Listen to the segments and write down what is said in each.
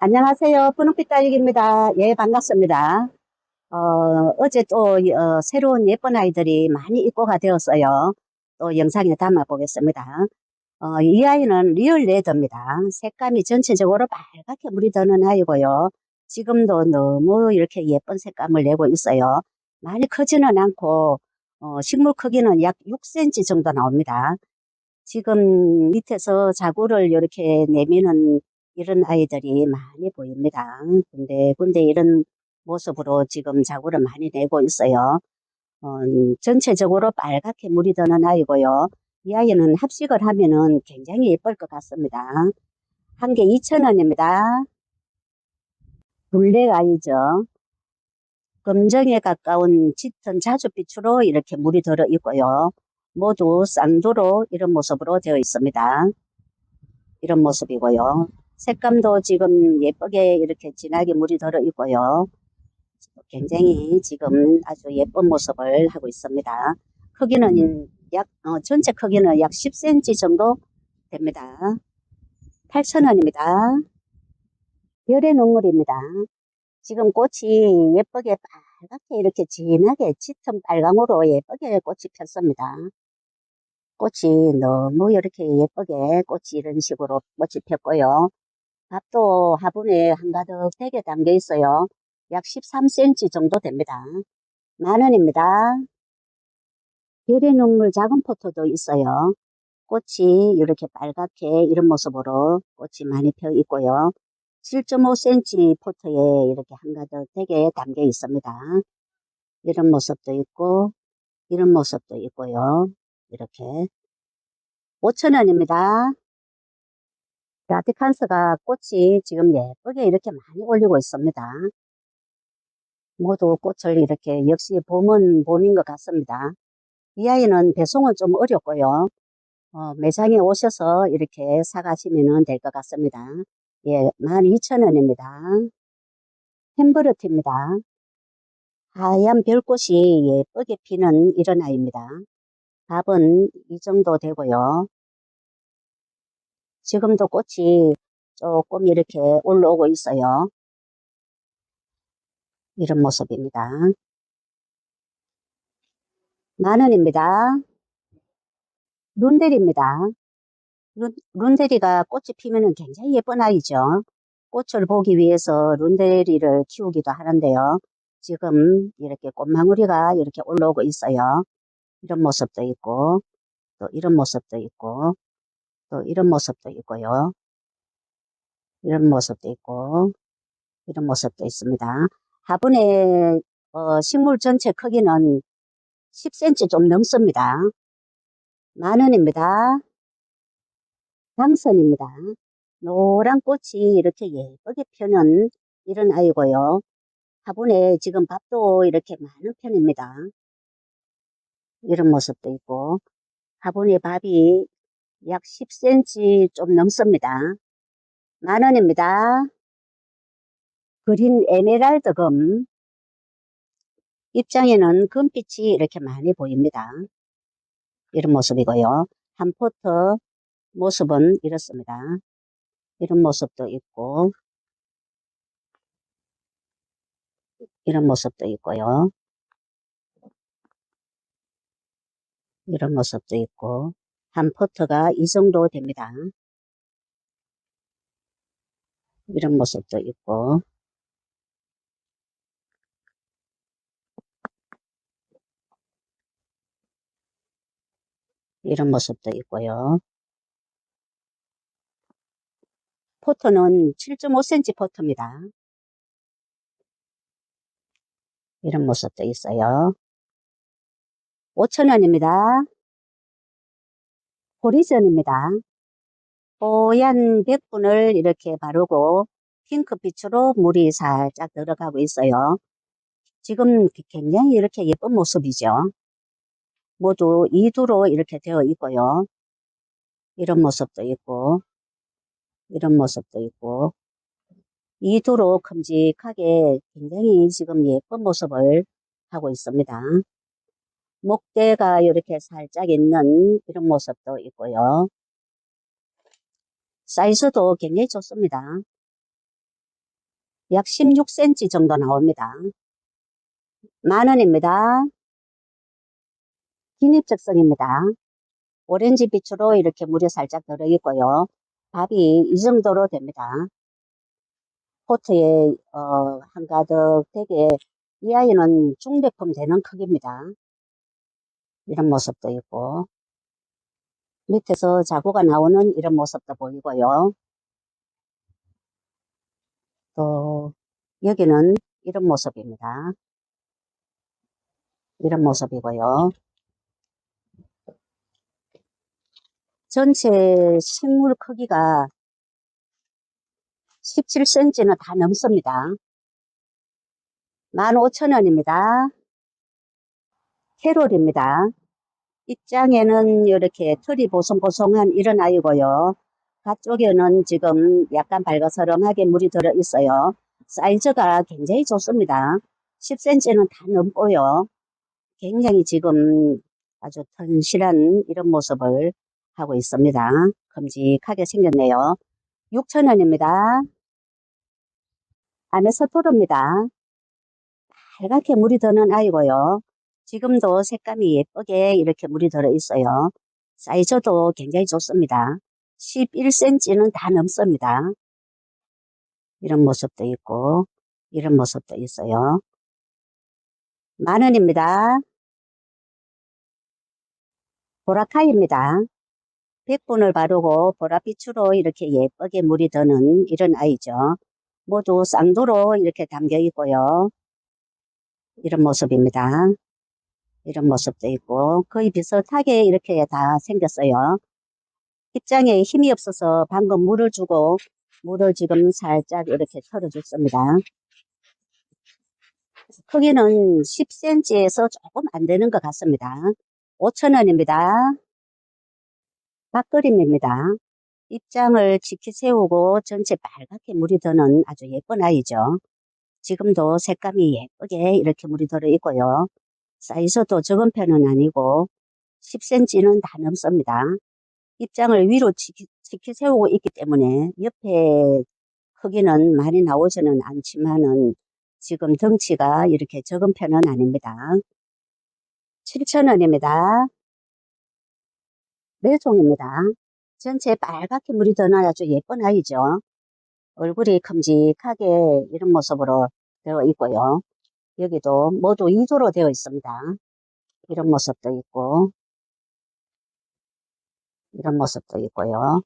안녕하세요. 분홍빛 딸기입니다. 예, 반갑습니다. 어, 어제 또, 어, 새로운 예쁜 아이들이 많이 입고가 되었어요. 또 영상에 담아 보겠습니다. 어, 이 아이는 리얼 레더입니다. 색감이 전체적으로 빨갛게 물이 드는 아이고요. 지금도 너무 이렇게 예쁜 색감을 내고 있어요. 많이 크지는 않고, 어, 식물 크기는 약 6cm 정도 나옵니다. 지금 밑에서 자구를 이렇게 내미는 이런 아이들이 많이 보입니다. 근데, 근데 이런 모습으로 지금 자구를 많이 내고 있어요. 어, 전체적으로 빨갛게 물이 드는 아이고요. 이 아이는 합식을 하면은 굉장히 예쁠 것 같습니다. 한 개 2,000원입니다. 블랙 아이죠. 검정에 가까운 짙은 자줏빛으로 이렇게 물이 들어 있고요. 모두 쌍두로 이런 모습으로 되어 있습니다. 이런 모습이고요. 색감도 지금 예쁘게 이렇게 진하게 물이 들어 있고요. 굉장히 지금 아주 예쁜 모습을 하고 있습니다. 크기는 약, 어, 전체 크기는 약 10cm 정도 됩니다. 8,000원입니다. 별의 눈물입니다. 지금 꽃이 예쁘게 빨갛게 이렇게 진하게 짙은 빨강으로 예쁘게 꽃이 폈습니다. 꽃이 너무 이렇게 예쁘게 꽃이 이런 식으로 꽃이 폈고요. 밥도 화분에 한가득 되게 담겨 있어요. 약 13cm 정도 됩니다. 만 원입니다. 별의 눈물 작은 포토도 있어요. 꽃이 이렇게 빨갛게 이런 모습으로 꽃이 많이 펴 있고요. 7.5cm 포트에 이렇게 한가득 되게 담겨 있습니다. 이런 모습도 있고 이런 모습도 있고요. 이렇게 5,000원입니다. 라티칸스가 꽃이 지금 예쁘게 이렇게 많이 올리고 있습니다. 모두 꽃을 이렇게 역시 봄은 봄인 것 같습니다. 이 아이는 배송은 좀 어렵고요. 어, 매장에 오셔서 이렇게 사가시면 될 것 같습니다. 예, 12,000원입니다. 햄버르트입니다. 하얀 별꽃이 예쁘게 피는 이런 아이입니다. 밥은 이 정도 되고요. 지금도 꽃이 조금 이렇게 올라오고 있어요. 이런 모습입니다. 만 원입니다. 룬델입니다. 룬, 룬데리가 꽃이 피면 굉장히 예쁜 아이죠. 꽃을 보기 위해서 룬데리를 키우기도 하는데요. 지금 이렇게 꽃망울이가 이렇게 올라오고 있어요. 이런 모습도 있고, 또 이런 모습도 있고, 또 이런 모습도 있고요. 이런 모습도 있고, 이런 모습도 있습니다. 화분의 어, 식물 전체 크기는 10cm 좀 넘습니다. 만 원입니다. 당선입니다. 노란 꽃이 이렇게 예쁘게 펴는 이런 아이고요. 화분에 지금 밥도 이렇게 많은 편입니다. 이런 모습도 있고 화분에 밥이 약 10cm 좀 넘습니다. 만 원입니다. 그린 에메랄드 금 입장에는 금빛이 이렇게 많이 보입니다. 이런 모습이고요. 한 포트 모습은 이렇습니다. 이런 모습도 있고 이런 모습도 있고요. 이런 모습도 있고 한 포트가 이 정도 됩니다. 이런 모습도 있고 이런 모습도 있고요. 포트는 7.5cm 포트입니다. 이런 모습도 있어요. 5,000원입니다. 호리전입니다. 뽀얀 백분을 이렇게 바르고 핑크빛으로 물이 살짝 들어가고 있어요. 지금 굉장히 이렇게 예쁜 모습이죠. 모두 이두로 이렇게 되어 있고요. 이런 모습도 있고 이런 모습도 있고 이두로 큼직하게 굉장히 지금 예쁜 모습을 하고 있습니다. 목대가 이렇게 살짝 있는 이런 모습도 있고요. 사이즈도 굉장히 좋습니다. 약 16cm 정도 나옵니다. 만 원입니다. 긴입적성입니다. 오렌지 빛으로 이렇게 물이 살짝 들어있고요. 밥이 이 정도로 됩니다. 포트에 어, 한가득 되게 이 아이는 중대품 되는 크기입니다. 이런 모습도 있고 밑에서 자구가 나오는 이런 모습도 보이고요. 또 여기는 이런 모습입니다. 이런 모습이고요. 전체 식물 크기가 17cm는 다 넘습니다. 15,000원입니다. 캐롤입니다. 입장에는 이렇게 털이 보송보송한 이런 아이고요. 가쪽에는 지금 약간 발가스름하게 물이 들어 있어요. 사이즈가 굉장히 좋습니다. 10cm는 다 넘고요. 굉장히 지금 아주 튼실한 이런 모습을 하고 있습니다. 큼직하게 생겼네요. 6,000원입니다. 아메서토르입니다. 빨갛게 물이 드는 아이고요. 지금도 색감이 예쁘게 이렇게 물이 들어 있어요. 사이즈도 굉장히 좋습니다. 11cm는 다 넘습니다. 이런 모습도 있고 이런 모습도 있어요. 만 원입니다. 보라카이입니다. 백분을 바르고 보랏빛으로 이렇게 예쁘게 물이 드는 이런 아이죠. 모두 쌍도로 이렇게 담겨 있고요. 이런 모습입니다. 이런 모습도 있고 거의 비슷하게 이렇게 다 생겼어요. 입장에 힘이 없어서 방금 물을 주고 물을 지금 살짝 이렇게 털어줬습니다. 크기는 10cm에서 조금 안 되는 것 같습니다. 5,000원입니다. 밥그림입니다. 입장을 지키 세우고 전체 빨갛게 물이 드는 아주 예쁜 아이죠. 지금도 색감이 예쁘게 이렇게 물이 들어 있고요. 사이즈도 적은 편은 아니고 10cm는 다 넘습니다. 입장을 위로 지키, 지키 세우고 있기 때문에 옆에 크기는 많이 나오지는 않지만은 지금 덩치가 이렇게 적은 편은 아닙니다. 7,000원입니다. 매종입니다. 전체 빨갛게 물이 드는 아주 예쁜 아이죠. 얼굴이 큼직하게 이런 모습으로 되어 있고요. 여기도 모두 2조로 되어 있습니다. 이런 모습도 있고 이런 모습도 있고요.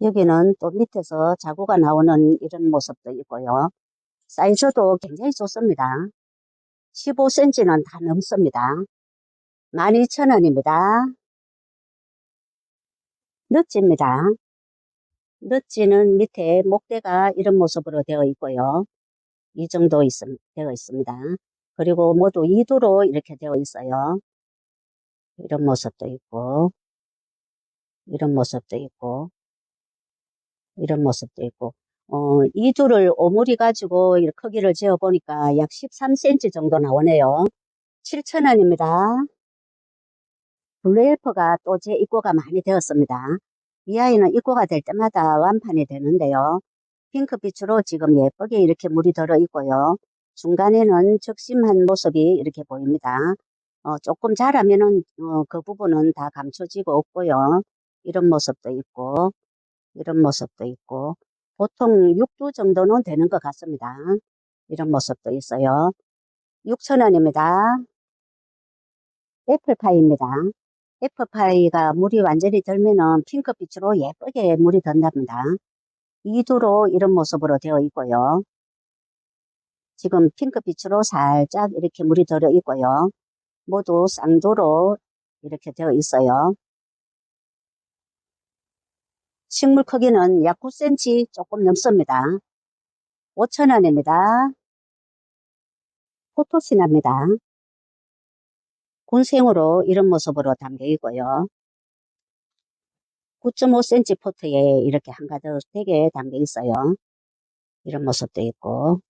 여기는 또 밑에서 자구가 나오는 이런 모습도 있고요. 사이즈도 굉장히 좋습니다. 15cm는 다 넘습니다. 12,000원입니다. 넛지입니다. 넛지는 밑에 목대가 이런 모습으로 되어 있고요. 이 정도 있, 되어 있습니다. 그리고 모두 2도로 이렇게 되어 있어요. 이런 모습도 있고, 이런 모습도 있고, 이런 모습도 있고, 어, 이 둘을 오므리 가지고 크기를 재어 보니까 약 13cm 정도 나오네요. 7,000원입니다. 블루엘퍼가 또 제 입고가 많이 되었습니다. 이 아이는 입고가 될 때마다 완판이 되는데요. 핑크빛으로 지금 예쁘게 이렇게 물이 들어 있고요. 중간에는 적심한 모습이 이렇게 보입니다. 어, 조금 자라면은 어, 그 부분은 다 감춰지고 없고요. 이런 모습도 있고 이런 모습도 있고 보통 6두 정도는 되는 것 같습니다. 이런 모습도 있어요. 6,000원입니다. 애플파이입니다. 애플파이가 물이 완전히 들면은 핑크빛으로 예쁘게 물이 든답니다. 2두로 이런 모습으로 되어 있고요. 지금 핑크빛으로 살짝 이렇게 물이 들어 있고요. 모두 쌍도로 이렇게 되어 있어요. 식물 크기는 약 9cm 조금 넘습니다. 5,000원입니다. 포토신합니다. 군생으로 이런 모습으로 담겨 있고요. 9.5cm 포트에 이렇게 한가득 되게 담겨 있어요. 이런 모습도 있고,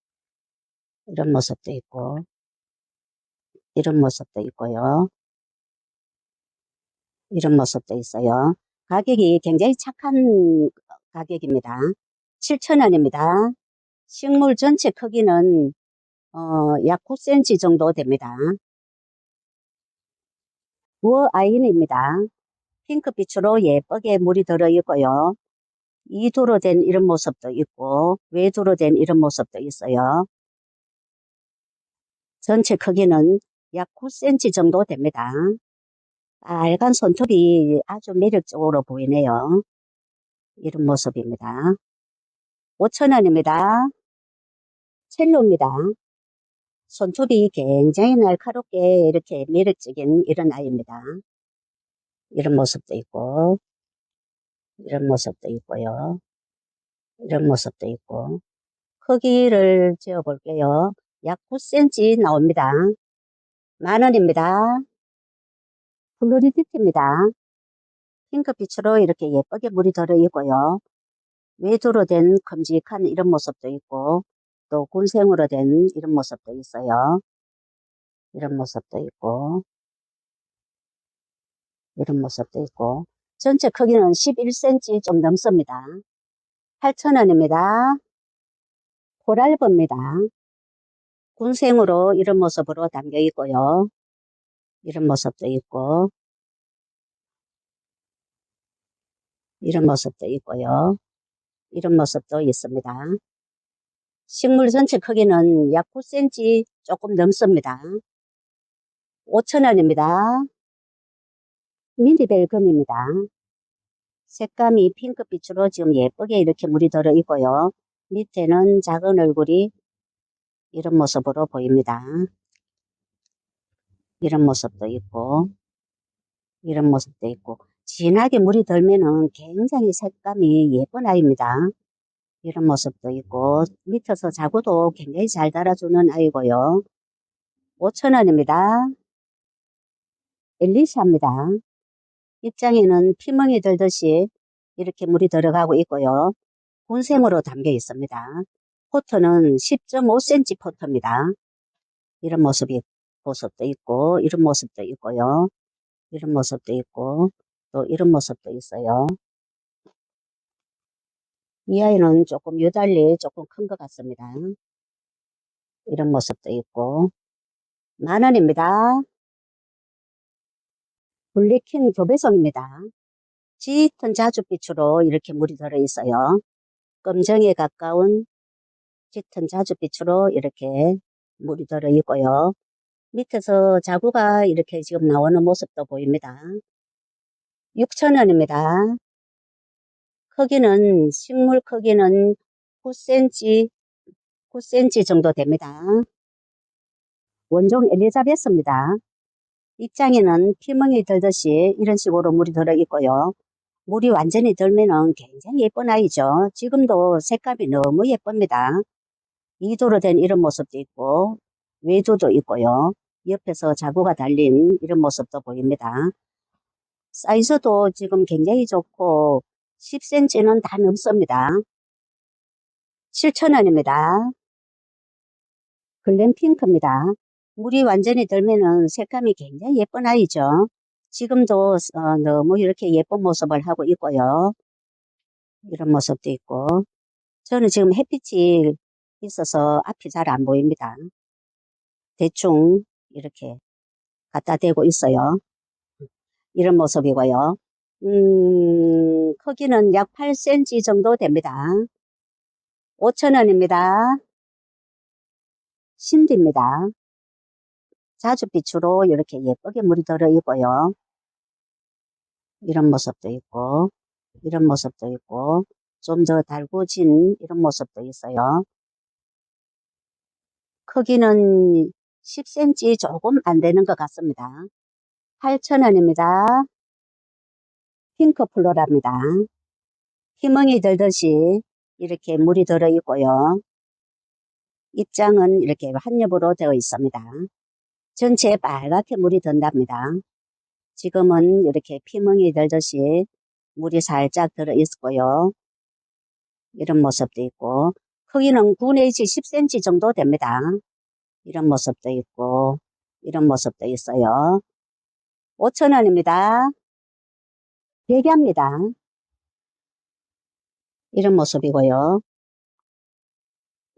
이런 모습도 있고, 이런 모습도 있고요. 이런 모습도 있어요. 가격이 굉장히 착한 가격입니다. 7,000원입니다. 식물 전체 크기는 어, 약 9cm 정도 됩니다. 워 아인입니다. 핑크빛으로 예쁘게 물이 들어있고요. 이두로 된 이런 모습도 있고 외두로 된 이런 모습도 있어요. 전체 크기는 약 9cm 정도 됩니다. 빨간 손톱이 아주 매력적으로 보이네요. 이런 모습입니다. 5,000원입니다. 첼로입니다. 손톱이 굉장히 날카롭게 이렇게 매력적인 이런 아이입니다. 이런 모습도 있고, 이런 모습도 있고요. 이런 모습도 있고, 크기를 재어 볼게요. 약 9cm 나옵니다. 만원입니다. 플로리디티입니다. 핑크빛으로 이렇게 예쁘게 물이 들어있고요. 외두로 된 큼직한 이런 모습도 있고, 또 군생으로 된 이런 모습도 있어요. 이런 모습도 있고, 이런 모습도 있고, 전체 크기는 11cm 좀 넘습니다. 8,000원입니다. 코랄브입니다. 군생으로 이런 모습으로 담겨 있고요. 이런 모습도 있고, 이런 모습도 있고요. 이런 모습도 있습니다. 식물 전체 크기는 약 9cm 조금 넘습니다. 5,000원입니다. 미니벨 금입니다. 색감이 핑크빛으로 지금 예쁘게 이렇게 물이 들어 있고요. 밑에는 작은 얼굴이 이런 모습으로 보입니다. 이런 모습도 있고, 이런 모습도 있고, 진하게 물이 들면은 굉장히 색감이 예쁜 아이입니다. 이런 모습도 있고, 밑에서 자구도 굉장히 잘 달아주는 아이고요. 5,000원입니다. 엘리샤입니다. 입장에는 피멍이 들듯이 이렇게 물이 들어가고 있고요. 군생으로 담겨 있습니다. 포트는 10.5cm 포트입니다. 이런 모습이 모습도 있고 이런 모습도 있고요. 이런 모습도 있고 또 이런 모습도 있어요. 이 아이는 조금 유달리 조금 큰 것 같습니다. 이런 모습도 있고 만원입니다. 블랙킨 교배송입니다. 짙은 자줏빛으로 이렇게 물이 들어있어요. 검정에 가까운 짙은 자줏빛으로 이렇게 물이 들어있고요. 밑에서 자구가 이렇게 지금 나오는 모습도 보입니다. 6,000원입니다. 크기는 식물 크기는 9cm 9cm 정도 됩니다. 원종 엘리자베스입니다. 입장에는 피멍이 들듯이 이런 식으로 물이 들어 있고요. 물이 완전히 들면은 굉장히 예쁜 아이죠. 지금도 색감이 너무 예쁩니다. 이도로 된 이런 모습도 있고 외두도 있고요. 옆에서 자구가 달린 이런 모습도 보입니다. 사이즈도 지금 굉장히 좋고 10cm는 다 넘습니다. 7,000원입니다. 글램 핑크입니다. 물이 완전히 들면은 색감이 굉장히 예쁜 아이죠. 지금도 어, 너무 이렇게 예쁜 모습을 하고 있고요. 이런 모습도 있고 저는 지금 햇빛이 있어서 앞이 잘 안 보입니다. 대충 이렇게 갖다 대고 있어요. 이런 모습이고요. 음, 크기는 약 8cm 정도 됩니다. 5,000원입니다. 신디입니다. 자줏빛으로 이렇게 예쁘게 물이 들어 있고요. 이런 모습도 있고, 이런 모습도 있고, 좀 더 달구진 이런 모습도 있어요. 크기는 10cm 조금 안 되는 것 같습니다. 8,000원입니다. 핑크 플로라입니다. 희멍이 들듯이 이렇게 물이 들어 있고요. 입장은 이렇게 한 겹으로 되어 있습니다. 전체에 빨갛게 물이 든답니다. 지금은 이렇게 피멍이 들듯이 물이 살짝 들어 있고요. 이런 모습도 있고 크기는 9 내지 10cm 정도 됩니다. 이런 모습도 있고 이런 모습도 있어요. 5,000원입니다. 백야입니다. 이런 모습이고요.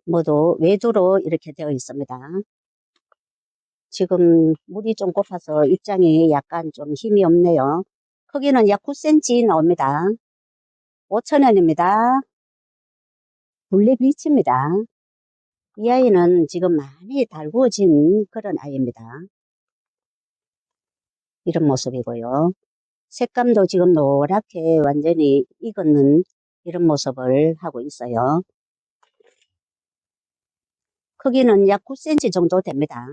모두 외두로 이렇게 되어 있습니다. 지금 물이 좀 고파서 입장이 약간 좀 힘이 없네요. 크기는 약 9cm 나옵니다. 5,000원입니다. 블랙리치입니다. 이 아이는 지금 많이 달구어진 그런 아이입니다. 이런 모습이고요. 색감도 지금 노랗게 완전히 익었는 이런 모습을 하고 있어요. 크기는 약 9cm 정도 됩니다.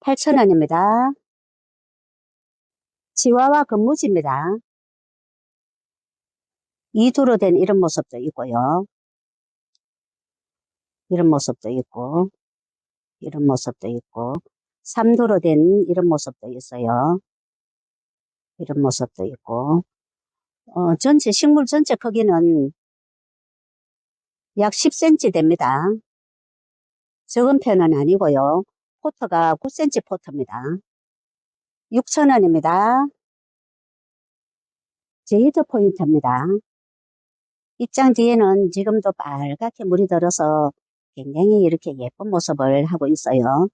8,000원입니다. 치와와 근무지입니다. 이두로 된 이런 모습도 있고요. 이런 모습도 있고, 이런 모습도 있고, 삼두로 된 이런 모습도 있어요. 이런 모습도 있고, 어, 전체, 식물 전체 크기는 약 10cm 됩니다. 적은 편은 아니고요. 포터가 9cm 포터입니다. 6,000원입니다. 제이드 포인트입니다. 입장 뒤에는 지금도 빨갛게 물이 들어서 굉장히 이렇게 예쁜 모습을 하고 있어요.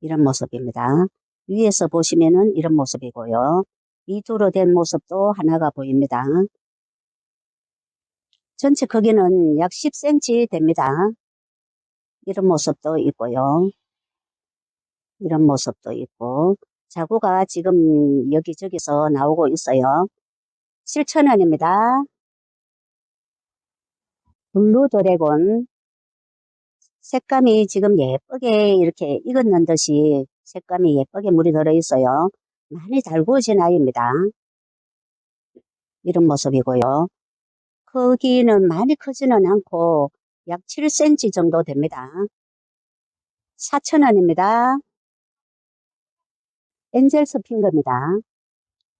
이런 모습입니다. 위에서 보시면은 이런 모습이고요. 이두로 된 모습도 하나가 보입니다. 전체 크기는 약 10cm 됩니다. 이런 모습도 있고요. 이런 모습도 있고 자구가 지금 여기저기서 나오고 있어요. 7,000원입니다. 블루 드래곤 색감이 지금 예쁘게 이렇게 익었는 듯이 색감이 예쁘게 물이 들어 있어요. 많이 달구어진 아이입니다. 이런 모습이고요. 크기는 많이 크지는 않고 약 7cm 정도 됩니다. 4,000원입니다. 엔젤스 핑크입니다.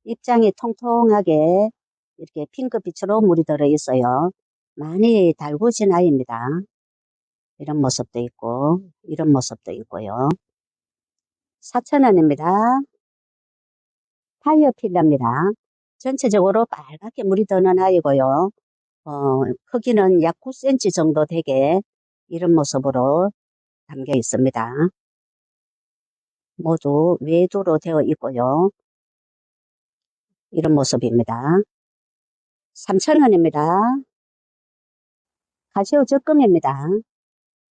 입장이 통통하게 이렇게 핑크빛으로 물이 들어 있어요. 많이 달구진 아이입니다. 이런 모습도 있고 이런 모습도 있고요. 4,000원입니다. 파이어 필라입니다. 전체적으로 빨갛게 물이 드는 아이고요. 어, 크기는 약 9cm 정도 되게 이런 모습으로 담겨 있습니다. 모두 외두로 되어 있고요. 이런 모습입니다. 3,000원입니다. 가시오 적금입니다.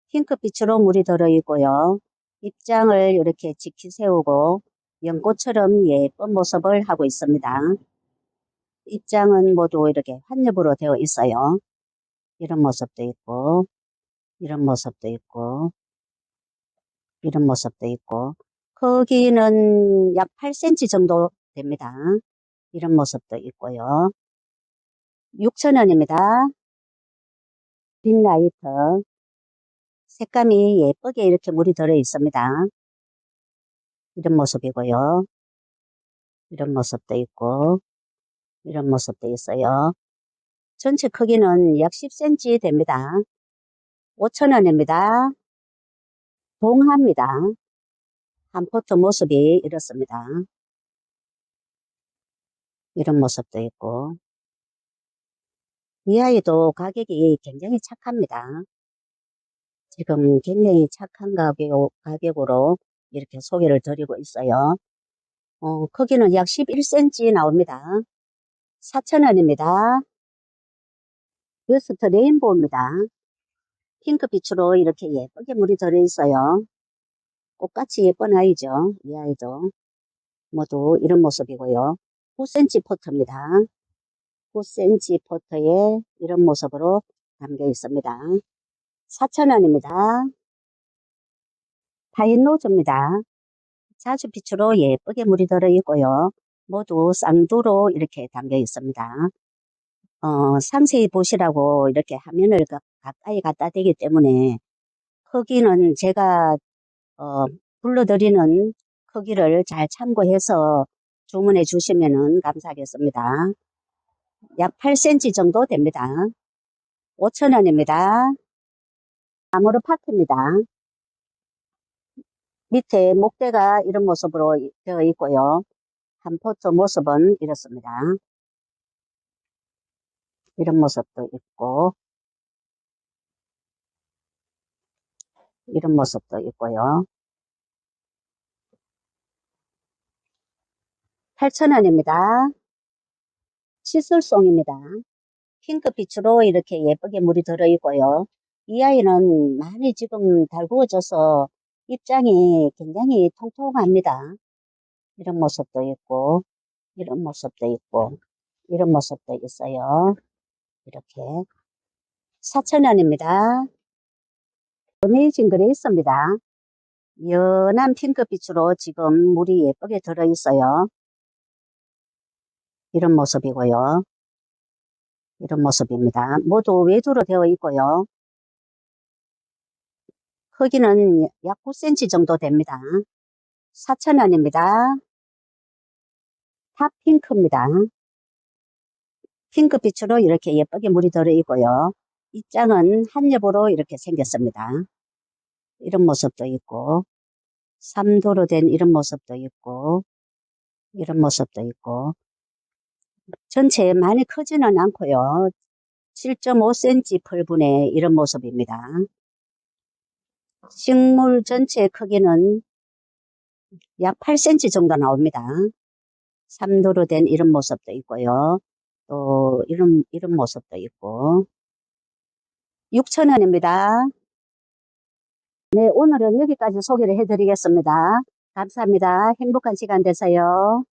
핑크빛으로 물이 들어 있고요. 입장을 이렇게 지키 세우고 연꽃처럼 예쁜 모습을 하고 있습니다. 입장은 모두 이렇게 환엽으로 되어 있어요. 이런 모습도 있고, 이런 모습도 있고, 이런 모습도 있고, 크기는 약 8cm 정도 됩니다. 이런 모습도 있고요. 6,000원입니다. 빈라이트. 색감이 예쁘게 이렇게 물이 들어 있습니다. 이런 모습이고요. 이런 모습도 있고, 이런 모습도 있어요. 전체 크기는 약 10cm 됩니다. 5,000원입니다. 동하입니다. 한 포트 모습이 이렇습니다. 이런 모습도 있고 이 아이도 가격이 굉장히 착합니다. 지금 굉장히 착한 가격, 가격으로 이렇게 소개를 드리고 있어요. 어, 크기는 약 11cm 나옵니다. 4,000원입니다. 웨스트 레인보우입니다. 핑크빛으로 이렇게 예쁘게 물이 들어있어요. 꽃같이 예쁜 아이죠. 이 아이도 모두 이런 모습이고요. 9cm 포트입니다. 9cm 포트에 이런 모습으로 담겨 있습니다. 4,000원입니다. 파인노즈입니다. 자주 빛으로 예쁘게 물이 들어있고요. 모두 쌍두로 이렇게 담겨 있습니다. 어, 상세히 보시라고 이렇게 화면을 가까이 갖다 대기 때문에 크기는 제가 어, 불러드리는 크기를 잘 참고해서 주문해 주시면 감사하겠습니다. 약 8cm 정도 됩니다. 5,000원입니다. 아모르 파트입니다. 밑에 목대가 이런 모습으로 되어 있고요. 한 포트 모습은 이렇습니다. 이런 모습도 있고 이런 모습도 있고요. 8,000원입니다. 칫솔송입니다. 핑크빛으로 이렇게 예쁘게 물이 들어있고요. 이 아이는 많이 지금 달구어져서 입장이 굉장히 통통합니다. 이런 모습도 있고, 이런 모습도 있고, 이런 모습도 있어요. 이렇게. 4,000원입니다. 어메이징 그레이스입니다. 연한 핑크빛으로 지금 물이 예쁘게 들어있어요. 이런 모습이고요. 이런 모습입니다. 모두 외두로 되어 있고요. 크기는 약 9cm 정도 됩니다. 4,000원입니다. 탑핑크입니다. 핑크빛으로 이렇게 예쁘게 물이 들어있고요. 입장은 한 겹으로 이렇게 생겼습니다. 이런 모습도 있고, 3도로 된 이런 모습도 있고, 이런 모습도 있고, 전체 많이 크지는 않고요. 7.5cm 펄분의 이런 모습입니다. 식물 전체 크기는 약 8cm 정도 나옵니다. 3도로 된 이런 모습도 있고요. 또 이런 이런 모습도 있고 6,000원입니다. 네, 오늘은 여기까지 소개를 해드리겠습니다. 감사합니다. 행복한 시간 되세요.